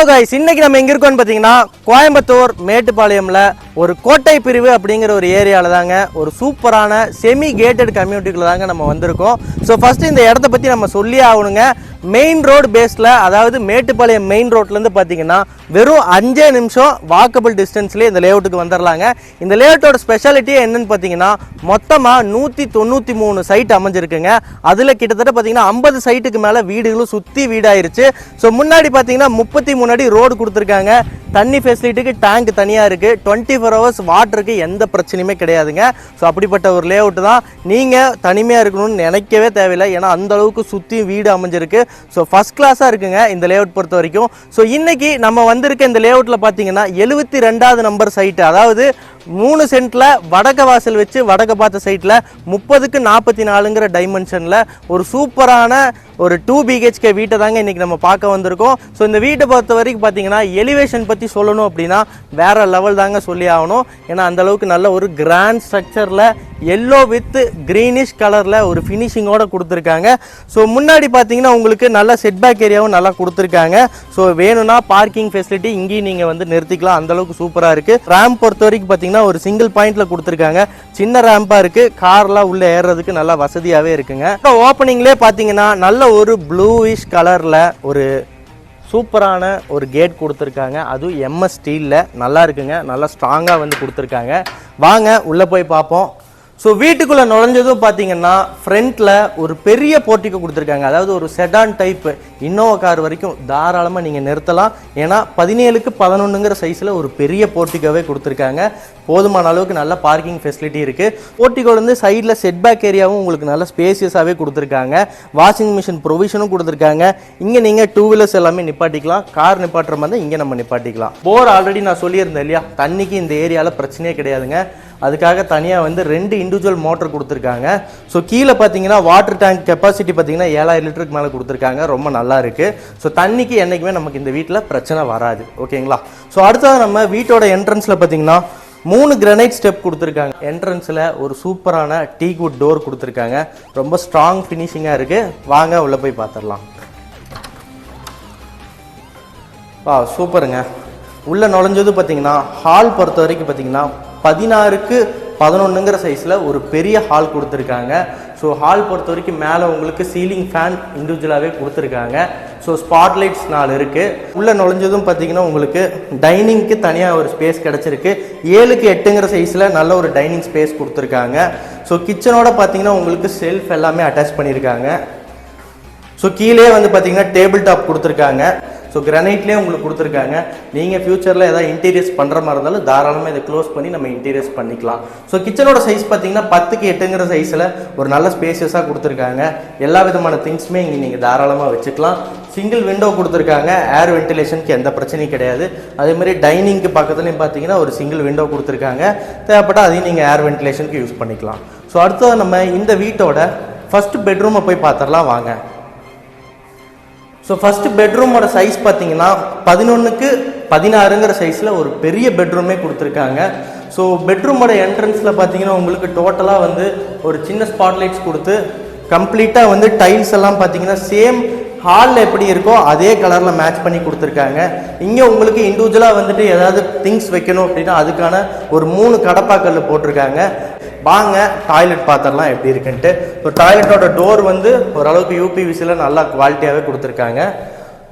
இன்னைக்கு நம்ம எங்க இருக்கோம்னு பார்த்தீங்கன்னா கோயம்புத்தூர் மேட்டுப்பாளையம்ல ஒரு கோட்டை பிரிவு அப்படிங்கிற ஒரு ஏரியாவில் தாங்க ஒரு சூப்பரான செமி கேட்டட் கம்யூனிட்டிக்குள்ள தாங்க நம்ம வந்திருக்கோம். ஸோ ஃபர்ஸ்ட் இந்த இடத்த பற்றி நம்ம சொல்லி ஆகணுங்க. மெயின் ரோடு பேஸில் அதாவது மேட்டுப்பாளையம் மெயின் ரோட்லேருந்து பார்த்தீங்கன்னா வெறும் அஞ்சே நிமிஷம் வாக்கபிள் டிஸ்டன்ஸ்லேயே இந்த லேஅவுட்டுக்கு வந்துடலாங்க இந்த லேஅவுட்டோட ஸ்பெஷாலிட்டியே என்னன்னு பார்த்தீங்கன்னா மொத்தமாக நூற்றி தொண்ணூற்றி மூணு சைட் அமைஞ்சிருக்குங்க. அதில் கிட்டத்தட்ட பார்த்தீங்கன்னா ஐம்பது சைட்டுக்கு மேலே வீடுகளும் சுற்றி வீடாயிருச்சு. ஸோ முன்னாடி பார்த்தீங்கன்னா முப்பத்தி மூணு அடி ரோடு கொடுத்துருக்காங்க. தண்ணி ஃபெசிலிட்டிக்கு டேங்க் தனியாக இருக்குது டுவெண்ட்டி ஃபோர் ஹவர்ஸ் வாட்டருக்கு எந்த பிரச்சனையுமே கிடையாதுங்க. ஸோ அப்படிப்பட்ட ஒரு லேஅவுட் தான். நீங்கள் தனிமையாக இருக்கணும்னு நினைக்கவே தேவையில்லை. ஏன்னா அந்த அளவுக்கு சுற்றி வீடு அமைஞ்சிருக்கு. ஸோ ஃபஸ்ட் கிளாஸாக இருக்குங்க இந்த லேஅவுட் பொறுத்த வரைக்கும். ஸோ இன்னைக்கு நம்ம வந்திருக்க இந்த லேஅவுட்டில் பார்த்தீங்கன்னா எழுபத்தி ரெண்டாவது நம்பர் சைட்டு அதாவது மூணு சென்ட்ல வடக்க வாசல் வச்சு வடக்க பார்த்த சைட்டில் முப்பதுக்கு நாற்பத்தி நாலுங்கிற டைமென்ஷனில் ஒரு சூப்பரான ஒரு டூ பிஹெச்கே வீட்டை தாங்க இன்னைக்கு நம்ம பார்க்க வந்திருக்கோம். ஸோ இந்த வீட்டை பொறுத்த வரைக்கும் பார்த்தீங்கன்னா எலிவேஷன் பற்றி சொல்லணும் அப்படின்னா வேற லெவல் தாங்க சொல்லி ஆகணும். ஏன்னா அந்த அளவுக்கு நல்ல ஒரு கிராண்ட் ஸ்ட்ரக்சரில் எல்லோ வித் க்ரீனிஷ் கலரில் ஒரு ஃபினிஷிங்கோட கொடுத்துருக்காங்க. ஸோ முன்னாடி பார்த்தீங்கன்னா உங்களுக்கு நல்ல செட்பேக் ஏரியாவும் நல்லா கொடுத்துருக்காங்க. ஸோ வேணும்னா பார்க்கிங் ஃபெசிலிட்டி இங்கேயும் நீங்கள் வந்து நிறுத்திக்கலாம். அந்த அளவுக்கு சூப்பராக இருக்குது ரேம் பொறுத்த வரைக்கும் பார்த்தீங்கன்னா ஒரு சிங்கிள் பாயிண்டில் கொடுத்துருக்காங்க. சின்ன ரேம்பாக இருக்குது கார்லாம் உள்ளே ஏறுறதுக்கு நல்லா வசதியாகவே இருக்குங்க. இப்போ ஓப்பனிங்லேயே பார்த்தீங்கன்னா நல்ல ஒரு ப்ளூயிஷ் கலரில் ஒரு சூப்பரான ஒரு கேட் கொடுத்துருக்காங்க. அதுவும் எம்எஸ் ஸ்டீலில் நல்லா இருக்குங்க. நல்லா ஸ்ட்ராங்காக வந்து கொடுத்துருக்காங்க. வாங்க உள்ளே போய் பார்ப்போம். ஸோ வீட்டுக்குள்ளே நுழைஞ்சதும் பார்த்தீங்கன்னா ஃப்ரண்ட்டில் ஒரு பெரிய போர்ட்டிக்கோ கொடுத்துருக்காங்க. அதாவது ஒரு செடான் டைப் இன்னோவா கார் வரைக்கும் தாராளமாக நீங்கள் நிறுத்தலாம். ஏன்னா பதினேழுக்கு பதினொன்றுங்கிற சைஸில் ஒரு பெரிய போர்ட்டிக்கோவே கொடுத்துருக்காங்க. போதுமான அளவுக்கு நல்ல பார்க்கிங் ஃபெசிலிட்டி இருக்குது போர்ட்டிகோலேருந்து சைடில் செட்பேக் ஏரியாவும் உங்களுக்கு நல்ல ஸ்பேசியஸாகவே கொடுத்துருக்காங்க. வாஷிங் மிஷின் ப்ரொவிஷனும் கொடுத்துருக்காங்க. இங்கே நீங்கள் டூ வீலர்ஸ் எல்லாமே நிப்பாட்டிக்கலாம். கார் நிப்பாட்டுற மாதிரி இங்கே நம்ம நிப்பாட்டிக்கலாம். போர் ஆல்ரெடி நான் சொல்லியிருந்தேன் இல்லையா? தண்ணிக்கு இந்த ஏரியாவில் பிரச்சனையே கிடையாதுங்க. அதுக்காக தனியாக வந்து ரெண்டு இண்டிவிஜுவல் மோட்டர் கொடுத்துருக்காங்க. ஸோ கீழே பார்த்தீங்கன்னா வாட்டர் டேங்க் கெப்பாசிட்டி பார்த்தீங்கன்னா ஏழாயிரம் லிட்டருக்கு மேலே கொடுத்துருக்காங்க. ரொம்ப நல்லா இருக்குது ஸோ தண்ணிக்கு என்றைக்குமே நமக்கு இந்த வீட்டில் பிரச்சனை வராது. ஓகேங்களா ஸோ அடுத்தது நம்ம வீட்டோட என்ட்ரன்ஸில் பார்த்தீங்கன்னா மூணு கிரனைட் ஸ்டெப் கொடுத்துருக்காங்க. என்ட்ரன்ஸில் ஒரு சூப்பரான டீ குட் டோர் கொடுத்துருக்காங்க. ரொம்ப ஸ்ட்ராங் ஃபினிஷிங்காக இருக்குது வாங்க உள்ளே போய் பார்த்துடலாம் வா சூப்பருங்க உள்ளே நுழைஞ்சது பார்த்தீங்கன்னா ஹால் பொறுத்த வரைக்கும் பார்த்தீங்கன்னா பதினாறுக்கு பதினொன்றுங்கிற சைஸில் ஒரு பெரிய ஹால் கொடுத்துருக்காங்க. ஸோ ஹால் பொறுத்த வரைக்கும் மேலே உங்களுக்கு சீலிங் ஃபேன் இண்டிவிஜுவலாகவே கொடுத்துருக்காங்க. ஸோ ஸ்பாட்லைட்ஸ் நாலு இருக்குது உள்ளே நுழைஞ்சதும் பார்த்தீங்கன்னா உங்களுக்கு டைனிங்க்கு தனியாக ஒரு ஸ்பேஸ் கிடச்சிருக்கு. ஏழுக்கு எட்டுங்கிற சைஸில் நல்ல ஒரு டைனிங் ஸ்பேஸ் கொடுத்துருக்காங்க. ஸோ கிச்சனோட பார்த்தீங்கன்னா உங்களுக்கு செல்ஃப் எல்லாமே அட்டாச் பண்ணியிருக்காங்க. ஸோ கீழே வந்து பார்த்தீங்கன்னா டேபிள் டாப் கொடுத்துருக்காங்க. ஸோ கிரனைட்லேயே உங்களுக்கு கொடுத்துருக்காங்க. நீங்கள் ஃப்யூச்சரில் ஏதாவது இன்டீரியர்ஸ் பண்ணுற மாதிரி இருந்தாலும் தாராளமாக இதை க்ளோஸ் பண்ணி நம்ம இன்டீரியர்ஸ் பண்ணிக்கலாம். ஸோ கிச்சனோட சைஸ் பார்த்தீங்கன்னா பத்துக்கு எட்டுங்கிற சைஸில் ஒரு நல்ல ஸ்பேசியஸாக கொடுத்துருக்காங்க. எல்லா விதமான திங்ஸுமே இங்கே நீங்கள் தாராளமாக வச்சுக்கலாம். சிங்கிள் விண்டோ கொடுத்துருக்காங்க. ஏர் வென்டிலேஷனுக்கு எந்த பிரச்சனையும் கிடையாது. அதேமாதிரி டைனிங்க்கு பக்கத்துலையும் பார்த்தீங்கன்னா ஒரு சிங்கிள் விண்டோ கொடுத்துருக்காங்க. தேவைப்பட்டால் அதையும் நீங்கள் ஏர் வென்டிலேஷனுக்கு யூஸ் பண்ணிக்கலாம். ஸோ அடுத்தது நம்ம இந்த வீட்டோட ஃபஸ்ட் பெட்ரூமை போய் பார்த்துடலாம். வாங்க. ஸோ ஃபஸ்ட்டு பெட்ரூமோட சைஸ் பார்த்தீங்கன்னா பதினொன்றுக்கு பதினாறுங்கிற சைஸில் ஒரு பெரிய பெட்ரூமே கொடுத்துருக்காங்க. ஸோ பெட்ரூமோட என்ட்ரன்ஸில் பார்த்தீங்கன்னா உங்களுக்கு டோட்டலாக வந்து ஒரு சின்ன ஸ்பாட்லைட்ஸ் கொடுத்து கம்ப்ளீட்டாக வந்து டைல்ஸ் எல்லாம் பார்த்தீங்கன்னா சேம் ஹாலில் எப்படி இருக்கோ அதே கலரில் மேட்ச் பண்ணி கொடுத்துருக்காங்க. இங்கே உங்களுக்கு இண்டிவிஜுவலாக வந்துட்டு ஏதாவது திங்ஸ் வைக்கணும் அப்படின்னா அதுக்கான ஒரு மூணு கடப்பாக்கல் போட்டிருக்காங்க. வாங்க டாய்லெட் பார்த்துடலாம் எப்படி இருக்குன்ட்டு. ஸோ டாய்லெட்டோட டோர் வந்து ஓரளவுக்கு யூபிவிசியில் நல்லா குவாலிட்டியாகவே கொடுத்துருக்காங்க.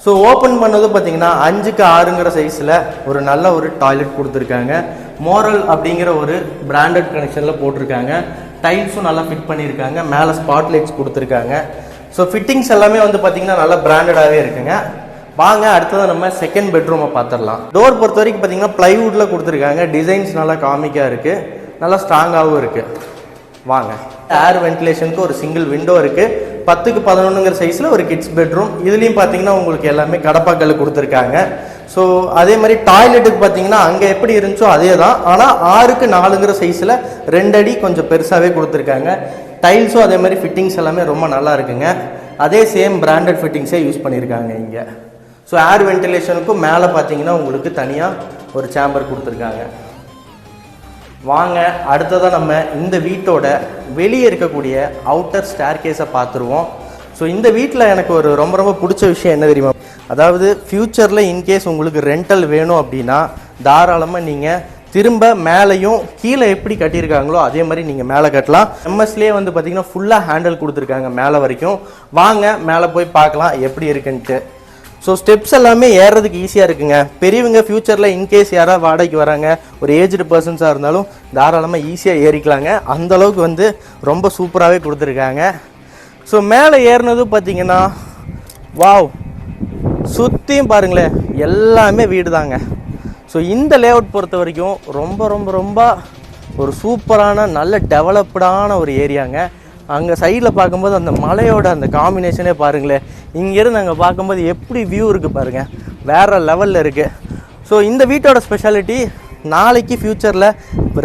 ஸோ ஓப்பன் பண்ணது பார்த்தீங்கன்னா அஞ்சுக்கு ஆறுங்கிற சைஸில் ஒரு நல்ல ஒரு டாய்லெட் கொடுத்துருக்காங்க. மோரல் அப்படிங்கிற ஒரு பிராண்டட் கனெக்ஷனில் போட்டிருக்காங்க. டைல்ஸும் நல்லா ஃபிட் பண்ணியிருக்காங்க. மேலே ஸ்பாட்லைட்ஸ் கொடுத்துருக்காங்க. ஸோ ஃபிட்டிங்ஸ் எல்லாமே வந்து பார்த்தீங்கன்னா நல்லா பிராண்டடாகவே இருக்குங்க. வாங்க அடுத்தது நம்ம செகண்ட் பெட்ரூமை பார்த்துடலாம் டோர் பொறுத்த வரைக்கும் பார்த்தீங்கன்னா ப்ளைவுட்டில் கொடுத்துருக்காங்க. டிசைன்ஸ் நல்லா காமிக்காக இருக்குது நல்லா ஸ்ட்ராங்காகவும் இருக்குது வாங்க. ஏர் வென்டிலேஷனுக்கு ஒரு சிங்கிள் விண்டோ இருக்குது பத்துக்கு பதினொன்றுங்கிற சைஸில் ஒரு கிட்ஸ் பெட்ரூம் இதுலேயும் பார்த்தீங்கன்னா உங்களுக்கு எல்லாமே கடப்பாக்கல் கொடுத்துருக்காங்க. ஸோ அதே மாதிரி டாய்லெட்டுக்கு பார்த்தீங்கன்னா அங்கே எப்படி இருந்துச்சோ அதே தான் ஆனால் ஆறுக்கு நாலுங்கிற சைஸில் ரெண்டு அடி கொஞ்சம் பெருசாகவே கொடுத்துருக்காங்க. டைல்ஸும் அதே மாதிரி ஃபிட்டிங்ஸ் எல்லாமே ரொம்ப நல்லா இருக்குங்க. அதே சேம் பிராண்டட் ஃபிட்டிங்ஸே யூஸ் பண்ணியிருக்காங்க இங்கே. ஸோ ஏர் வென்டிலேஷனுக்கும் மேலே பார்த்தீங்கன்னா உங்களுக்கு தனியாக ஒரு சேம்பர் கொடுத்துருக்காங்க. வாங்க அடுத்ததாக நம்ம இந்த வீட்டோட வெளியே இருக்கக்கூடிய அவுட்டர் ஸ்டேர் கேஸை பார்த்துருவோம் ஸோ இந்த வீட்டில் எனக்கு ஒரு ரொம்ப ரொம்ப பிடிச்ச விஷயம் என்ன தெரியுமா? அதாவது ஃப்யூச்சரில் இன்கேஸ் உங்களுக்கு ரெண்டல் வேணும் அப்படின்னா தாராளமாக நீங்கள் திரும்ப மேலேயும் கீழே எப்படி கட்டியிருக்காங்களோ அதே மாதிரி நீங்கள் மேலே கட்டலாம். எம்எஸ்லேயே வந்து பார்த்தீங்கன்னா ஃபுல்லாக ஹேண்டில் கொடுத்துருக்காங்க மேலே வரைக்கும். வாங்க மேலே போய் பார்க்கலாம் எப்படி இருக்குன்ட்டு. ஸோ ஸ்டெப்ஸ் எல்லாமே ஏறுறதுக்கு ஈஸியாக இருக்குங்க. பெரியவங்க ஃப்யூச்சரில் இன்கேஸ் யாராவது வாடகைக்கு வராங்க ஒரு ஏஜ்டு பர்சன்ஸாக இருந்தாலும் தாராளமாக ஈஸியாக ஏறிக்கலாங்க. அந்த அளவுக்கு வந்து ரொம்ப சூப்பராகவே கொடுத்துருக்காங்க. ஸோ மேலே ஏறினதும் பார்த்தீங்கன்னா வாவ் சுற்றியும் பாருங்களேன் எல்லாமே வீடு தாங்க ஸோ இந்த லேஅவுட் பொறுத்த வரைக்கும் ரொம்ப ரொம்ப ரொம்ப ஒரு சூப்பரான நல்ல டெவலப்டான ஒரு ஏரியாங்க. அங்கே சைடில் பார்க்கும்போது அந்த மலையோட அந்த காம்பினேஷனே பாருங்களேன். இங்கேருந்து அங்கே பார்க்கும்போது எப்படி வியூ இருக்குது பாருங்கள் வேறு லெவலில் இருக்குது ஸோ இந்த வீட்டோட ஸ்பெஷாலிட்டி நாளைக்கு ஃப்யூச்சரில்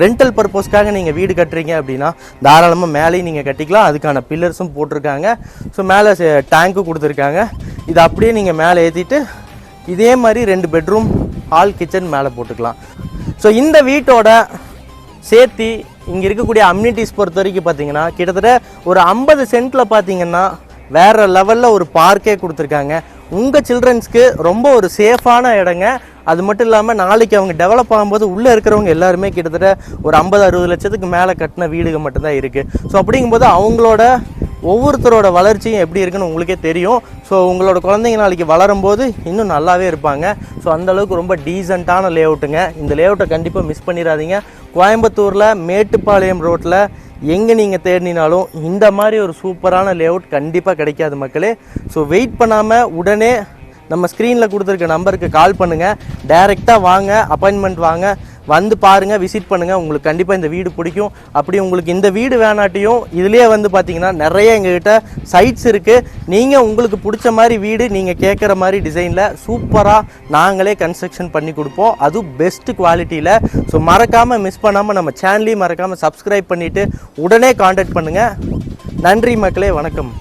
ரெண்டல் பர்பஸ்க்காக நீங்கள் வீடு கட்டுறீங்க அப்படின்னா தாராளமாக மேலேயும் நீங்கள் கட்டிக்கலாம். அதுக்கான பில்லர்ஸும் போட்டிருக்காங்க. ஸோ மேலே டேங்க்கும் கொடுத்துருக்காங்க. இதை அப்படியே நீங்கள் மேலே ஏற்றிட்டு இதே மாதிரி ரெண்டு பெட்ரூம் ஹால் கிச்சன் மேலே போட்டுக்கலாம். ஸோ இந்த வீட்டோட சேர்த்து இங்கே இருக்கக்கூடிய அம்யூனிட்டிஸ் பொறுத்த வரைக்கும் பார்த்தீங்கன்னா கிட்டத்தட்ட ஒரு ஐம்பது சென்ட்டில் பார்த்தீங்கன்னா வேறு லெவலில் ஒரு பார்க்கே கொடுத்துருக்காங்க. உங்கள் சில்ட்ரன்ஸ்க்கு ரொம்ப ஒரு சேஃபான இடங்க. அது மட்டும் இல்லாமல் நாளைக்கு அவங்க டெவலப் ஆகும்போது உள்ளே இருக்கிறவங்க எல்லாருமே கிட்டத்தட்ட ஒரு ஐம்பது அறுபது லட்சத்துக்கு மேலே கட்டின வீடுகள் மட்டும்தான் இருக்குது ஸோ அப்படிங்கும்போது அவங்களோட ஒவ்வொருத்தரோட வளர்ச்சியும் எப்படி இருக்குன்னு உங்களுக்கே தெரியும். ஸோ உங்களோட குழந்தைங்க நாளைக்கு வளரும்போது இன்னும் நல்லாவே இருப்பாங்க. ஸோ அந்தளவுக்கு ரொம்ப டீசெண்டான லேஅவுட்டுங்க இந்த லே அவுட்டை கண்டிப்பாக மிஸ் பண்ணிடாதீங்க. கோயம்புத்தூரில் மேட்டுப்பாளையம் ரோட்டில் எங்கே நீங்கள் தேடினாலும் இந்த மாதிரி ஒரு சூப்பரான லேஅவுட் கண்டிப்பாக கிடைக்காது மக்களே. ஸோ வெயிட் பண்ணாமல் உடனே நம்ம ஸ்க்ரீனில் கொடுத்துருக்க நம்பருக்கு கால் பண்ணுங்கள் டைரெக்டாக வாங்க அப்பாயின்மெண்ட் வாங்க. வந்து பாருங்கள் விசிட் பண்ணுங்கள் உங்களுக்கு கண்டிப்பாக இந்த வீடு பிடிக்கும். அப்படி உங்களுக்கு இந்த வீடு வேணாட்டியும் இதுலேயே வந்து பார்த்தீங்கன்னா நிறைய எங்ககிட்ட சைட்ஸ் இருக்குது நீங்கள் உங்களுக்கு பிடிச்ச மாதிரி வீடு நீங்கள் கேட்குற மாதிரி டிசைனில் சூப்பராக நாங்களே கன்ஸ்ட்ரக்ஷன் பண்ணி கொடுப்போம். அதுவும் பெஸ்ட் குவாலிட்டியில் ஸோ மறக்காமல் மிஸ் பண்ணாமல் நம்ம சேனலையும் மறக்காமல் சப்ஸ்கிரைப் பண்ணிவிட்டு உடனே காண்டாக்ட் பண்ணுங்கள் நன்றி மக்களே வணக்கம்.